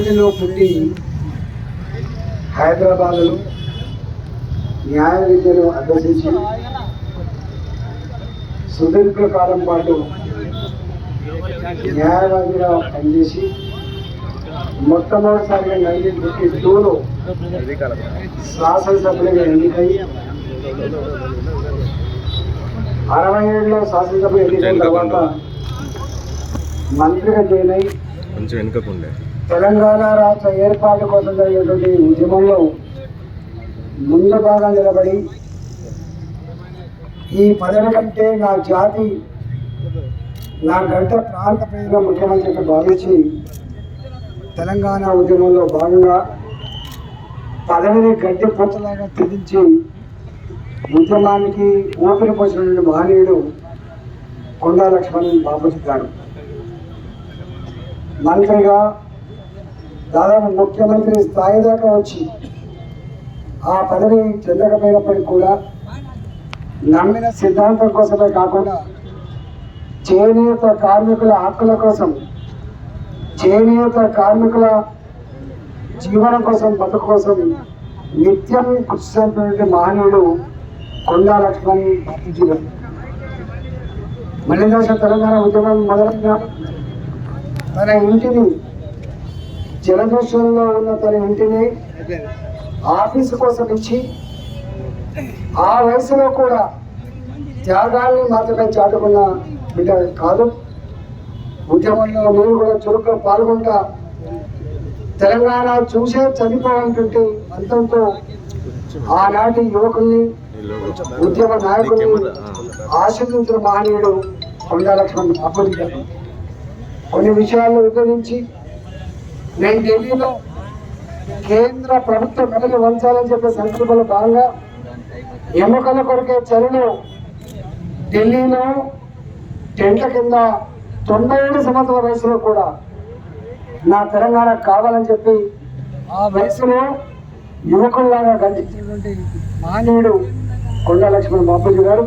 దక్షిణలో పుట్టి హైదరాబాదులో న్యాయ విద్యను అభ్యసించి సుదీర్ఘ కాలం పాటు న్యాయవాదిగా పనిచేసి మొట్టమొదటిసారిగా నైన్టీన్ ఫిఫ్టీ టూలో శాసనసభ్యులుగా ఎన్నికై అరవై ఏడులో శాసనసభ ఎన్నికైన తర్వాత మంత్రిగా జాయిన్ అయి కొంచెం వెనుకకుండే తెలంగాణ రాష్ట్ర ఏర్పాటు కోసం జరిగినటువంటి ఉద్యమంలో ముందు భాగం నిలబడి ఈ పదవి కంటే నా జాతి నా గంట ప్రాంత ప్రజల ముఖ్యమంత్రిగా భావించి తెలంగాణ ఉద్యమంలో భాగంగా పదవిని గడ్డి పూతలాగా తెగించి ఉద్యమానికి ఊపిరి పోసినటువంటి మహనీయుడు కొండా లక్ష్మణ్ బాపూజీ గారు మంత్రిగా దాదాపు ముఖ్యమంత్రి స్థాయి దాకా వచ్చి ఆ పదవి చెందకపోయినప్పటికీ కూడా నమ్మిన సిద్ధాంతం కోసమే కాకుండా చేనేత కార్మికుల హక్కుల కోసం చేనేత కార్మికుల జీవనం కోసం బతుకు కోసం నిత్యం కృషి మహనీయుడు కొండా లక్ష్మణ్ బాపూజీ మళ్ళీ దశ తెలంగాణ ఉద్యమం మొదలైన తన ఇంటిని జలదోషంలో ఉన్న తన ఇంటిని ఆఫీసు కోసం ఇచ్చి ఆ వయసులో కూడా త్యాగాన్ని మాత్రమే చాటుకున్న బిడ్డ కాదు. ఉద్యమంలో నేను కూడా చురుగ్గా పాల్గొంటా తెలంగాణ చూసే చనిపోవాలంటుంటే అంతంతో ఆనాటి యువకుల్ని ఉద్యమ నాయకుల్ని ఆశీర్వించిన మహనీయుడు కొండా లక్ష్మణ్ కొన్ని విషయాలను వివరించి నేను ఢిల్లీలో కేంద్ర ప్రభుత్వ మెడలు వంచాలని చెప్పే సంకల్పంలో భాగంగా ఎన్నికల కొరికే చర్యలు ఢిల్లీలో టెంట్ల కింద తొంభై ఏడు సంవత్సరాల వయసులో కూడా నా తెలంగాణ కావాలని చెప్పి ఆ వయసులో యువకుల్లాగా గంటించినటువంటి మానవుడు కొండా లక్ష్మణ్ బాపూజీ గారు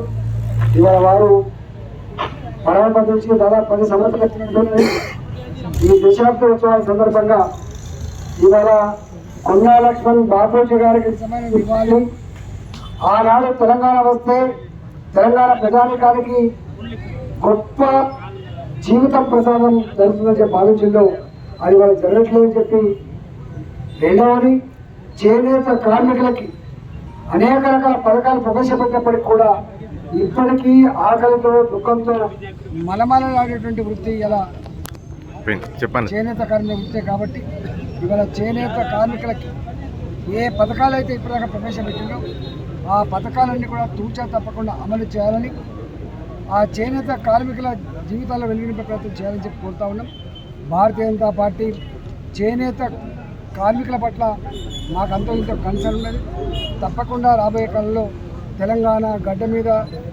ఇవాళ వారు పరమపద నుంచి దాదాపు పది సంవత్సరాలు ఈ దశాబ్ద ఉత్సవాల సందర్భంగా ఇవాళ కొండా లక్ష్మణ్ బాపూజీ గారికి సమయం ఇవ్వాలి. ఆనాడు తెలంగాణ వస్తే తెలంగాణ ప్రజానికానికి గొప్ప జీవితం ప్రసాదం జరుగుతుందని చెప్పి భావించిందో అది వాళ్ళు జరగట్లేదని చెప్పి రెండవది చేనేత కార్మికులకి అనేక రకాల పథకాలు ప్రవేశపెట్టినప్పటికీ కూడా ఇప్పటికీ ఆకలితో దుఃఖంతో మలమలలాడేటువంటి వృత్తి ఇలా చెప్పండి చేనేత కార్మిక వృత్తే కాబట్టి ఇవాళ చేనేత కార్మికులకి ఏ పథకాలు అయితే ఇప్పటిదాకా ప్రవేశపెట్టిందో ఆ పథకాలన్నీ కూడా తూచా తప్పకుండా అమలు చేయాలని ఆ చేనేత కార్మికుల జీవితాల్లో వెలిగింపే ప్రయత్నం చేయాలని చెప్పి కోరుతా ఉన్నాం. భారతీయ జనతా పార్టీ చేనేత కార్మికుల పట్ల మాకు అంతో ఇంతో కన్సర్న్ ఉన్నది. తప్పకుండా రాబోయే కాలంలో తెలంగాణ గడ్డ మీద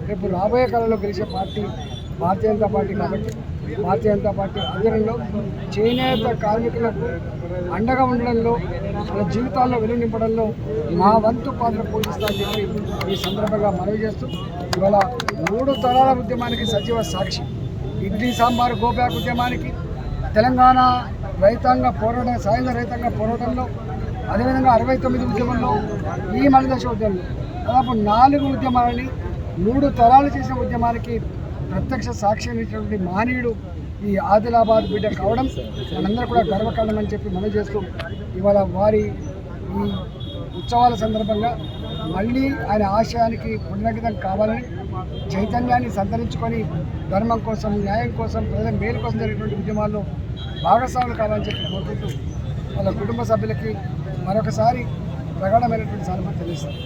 రేపు రాబోయే కాలంలో గెలిచే పార్టీ భారతీయ జనతా పార్టీ కాబట్టి భారతీయ జనతా పార్టీ ఆధ్వర్యంలో చేనేత కార్మికులకు అండగా ఉండడంలో వాళ్ళ జీవితాల్లో వెలుగు నింపడంలో మా వంతు పాత్ర పోషిస్తామని చెప్పి ఈ సందర్భంగా మనవి చేస్తూ ఇవాళ మూడు తరాల ఉద్యమానికి సజీవ సాక్షి. ఇడ్లీ సాంబార్ గోబ్యాక్ ఉద్యమానికి తెలంగాణ రైతాంగ పోరాటం సాయుధ రైతాంగ పోరాటంలో అదేవిధంగా అరవై తొమ్మిది ఉద్యమంలో ఈ మనదశ ఉద్యమంలో దాదాపు నాలుగు ఉద్యమాలని మూడు తరాలు చేసిన ఉద్యమానికి ప్రత్యక్ష సాక్షి ఇచ్చినటువంటి మానవుడు ఈ ఆదిలాబాద్ బిడ్డ కావడం మనందరూ కూడా గర్వకారణం అని చెప్పి మనం చేస్తూ ఇవాళ వారి ఈ ఉత్సవాల సందర్భంగా మళ్ళీ ఆయన ఆశయానికి పునరంకితం కావాలని చైతన్యాన్ని సంతరించుకొని ధర్మం కోసం న్యాయం కోసం ప్రజల మేలు కోసం జరిగినటువంటి ఉద్యమాల్లో భాగస్వాములు కావాలని చెప్పి కోరుకుంటూ వాళ్ళ కుటుంబ సభ్యులకి మరొకసారి ప్రగాఢమైనటువంటి సానుభూతి తెలుస్తుంది